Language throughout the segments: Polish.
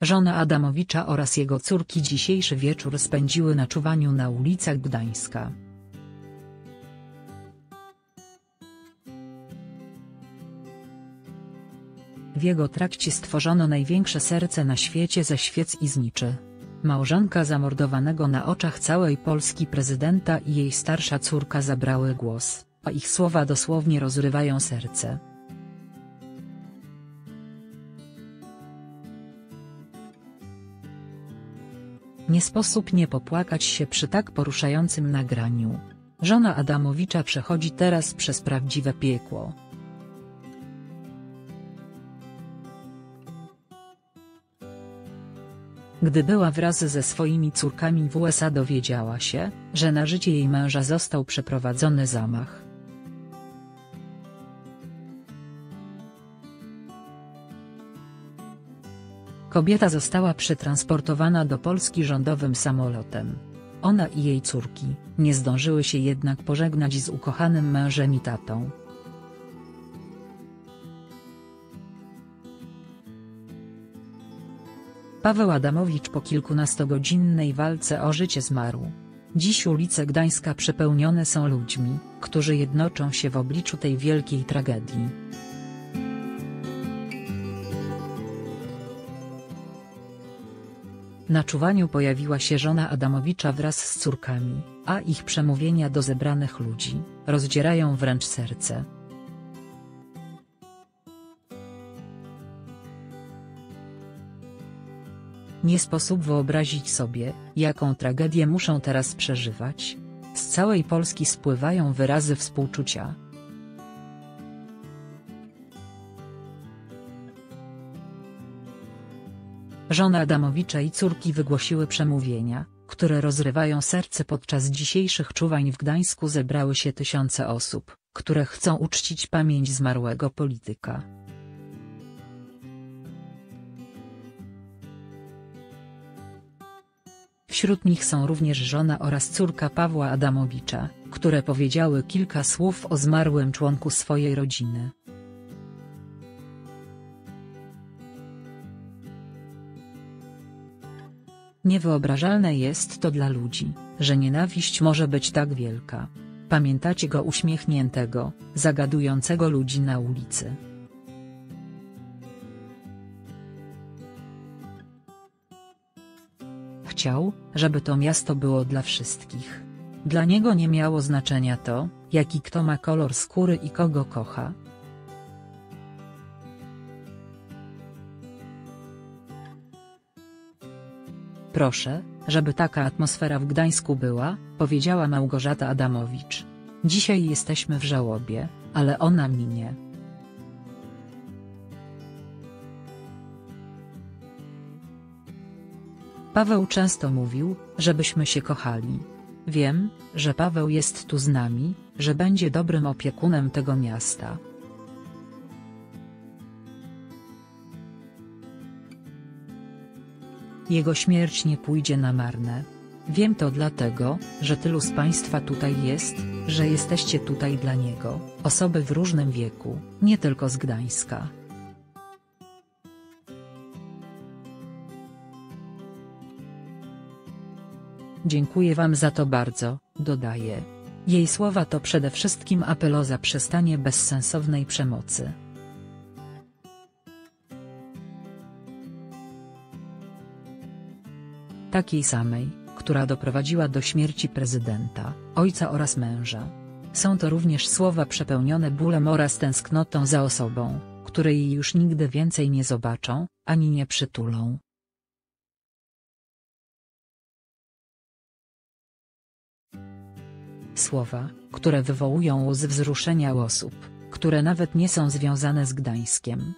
Żona Adamowicza oraz jego córki dzisiejszy wieczór spędziły na czuwaniu na ulicach Gdańska. W jego trakcie stworzono największe serce na świecie ze świec i zniczy. Małżonka zamordowanego na oczach całej Polski prezydenta i jej starsza córka zabrały głos, a ich słowa dosłownie rozrywają serce. Nie sposób nie popłakać się przy tak poruszającym nagraniu. Żona Adamowicza przechodzi teraz przez prawdziwe piekło. Gdy była wraz ze swoimi córkami w USA dowiedziała się, że na życie jej męża został przeprowadzony zamach. Kobieta została przetransportowana do Polski rządowym samolotem. Ona i jej córki, nie zdążyły się jednak pożegnać z ukochanym mężem i tatą. Paweł Adamowicz po kilkunastogodzinnej walce o życie zmarł. Dziś ulice Gdańska przepełnione są ludźmi, którzy jednoczą się w obliczu tej wielkiej tragedii. Na czuwaniu pojawiła się żona Adamowicza wraz z córkami, a ich przemówienia do zebranych ludzi, rozdzierają wręcz serce. Nie sposób wyobrazić sobie, jaką tragedię muszą teraz przeżywać. Z całej Polski spływają wyrazy współczucia. Żona Adamowicza i córki wygłosiły przemówienia, które rozrywają serce podczas dzisiejszych czuwań w Gdańsku zebrały się tysiące osób, które chcą uczcić pamięć zmarłego polityka. Wśród nich są również żona oraz córka Pawła Adamowicza, które powiedziały kilka słów o zmarłym członku swojej rodziny. Niewyobrażalne jest to dla ludzi, że nienawiść może być tak wielka. Pamiętacie go uśmiechniętego, zagadującego ludzi na ulicy. Chciał, żeby to miasto było dla wszystkich. Dla niego nie miało znaczenia to, jaki kto ma kolor skóry i kogo kocha. Proszę, żeby taka atmosfera w Gdańsku była, powiedziała Małgorzata Adamowicz. Dzisiaj jesteśmy w żałobie, ale ona minie. Paweł często mówił, żebyśmy się kochali. Wiem, że Paweł jest tu z nami, że będzie dobrym opiekunem tego miasta. Jego śmierć nie pójdzie na marne. Wiem to dlatego, że tylu z Państwa tutaj jest, że jesteście tutaj dla niego, osoby w różnym wieku, nie tylko z Gdańska. Dziękuję Wam za to bardzo, dodaje. Jej słowa to przede wszystkim apel o zaprzestanie bezsensownej przemocy. Takiej samej, która doprowadziła do śmierci prezydenta, ojca oraz męża. Są to również słowa przepełnione bólem oraz tęsknotą za osobą, której już nigdy więcej nie zobaczą, ani nie przytulą. Słowa, które wywołują łzy wzruszenia u osób, które nawet nie są związane z Gdańskiem.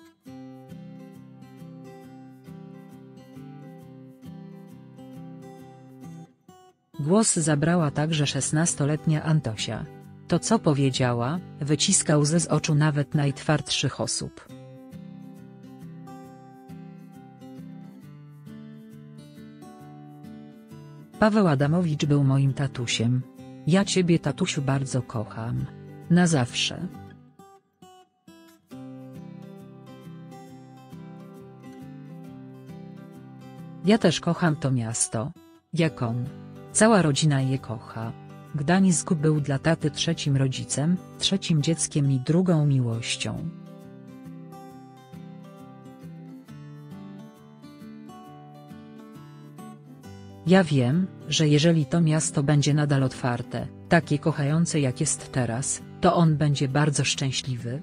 Głos zabrała także szesnastoletnia Antosia. To co powiedziała, wyciska łzy z oczu nawet najtwardszych osób. Paweł Adamowicz był moim tatusiem. Ja ciebie tatusiu bardzo kocham. Na zawsze. Ja też kocham to miasto. Jak on. Cała rodzina je kocha. Gdańsk był dla taty trzecim rodzicem, trzecim dzieckiem i drugą miłością. Ja wiem, że jeżeli to miasto będzie nadal otwarte, takie kochające jak jest teraz, to on będzie bardzo szczęśliwy.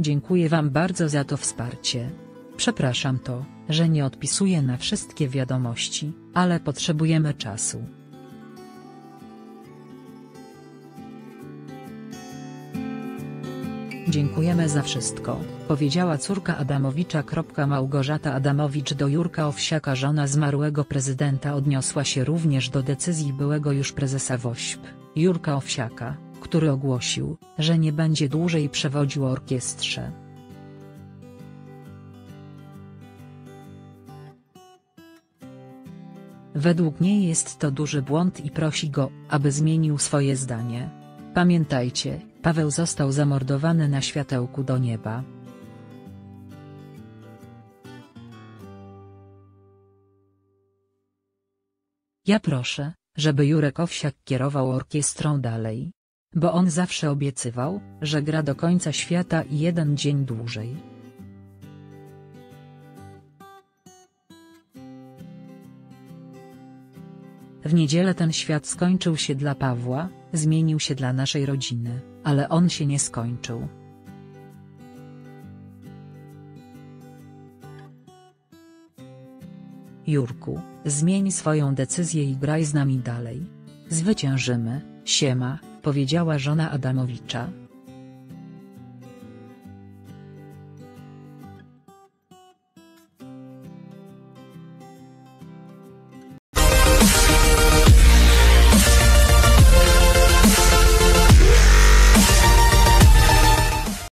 Dziękuję Wam bardzo za to wsparcie. Przepraszam to, że nie odpisuję na wszystkie wiadomości, ale potrzebujemy czasu. Dziękujemy za wszystko, powiedziała córka Adamowicza. Małgorzata Adamowicz do Jurka Owsiaka żona zmarłego prezydenta odniosła się również do decyzji byłego już prezesa WOŚP, Jurka Owsiaka, który ogłosił, że nie będzie dłużej przewodził orkiestrze. Według niej jest to duży błąd i prosi go, aby zmienił swoje zdanie. Pamiętajcie, Paweł został zamordowany na światełku do nieba. Ja proszę, żeby Jurek Owsiak kierował orkiestrą dalej. Bo on zawsze obiecywał, że gra do końca świata i jeden dzień dłużej. W niedzielę ten świat skończył się dla Pawła, zmienił się dla naszej rodziny, ale on się nie skończył. Jurku, zmień swoją decyzję i graj z nami dalej. Zwyciężymy, siema, powiedziała żona Adamowicza.